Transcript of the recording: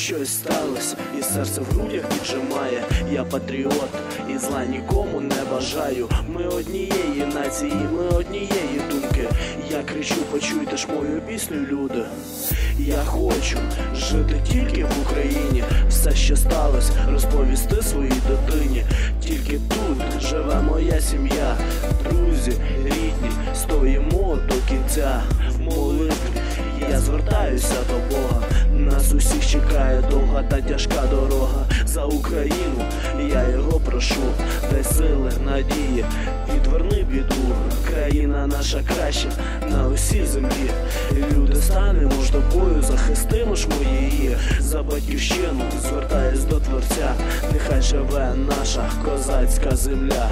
щось сталося, і серце в грудях піджимає. Я патріот, і зла нікому не бажаю. Ми однієї нації, ми однієї думки. Я кричу, почуйте ж мою пісню, люди. Я хочу жити тільки в Україні. Все, що сталося, розповісти своїй дитині. Тільки тут живе моя сім'я, друзі, рідні, стоїмо до кінця. В молитві я звертаюся до чекає довга та тяжка дорога за Україну. Я його прошу, дай сили, надії, відверни біду. Країна наша краща на усій землі. Люди станемо ж до бою, захистимо ж ми її за батьківщину. Звертаюсь до творця, нехай живе наша козацька земля.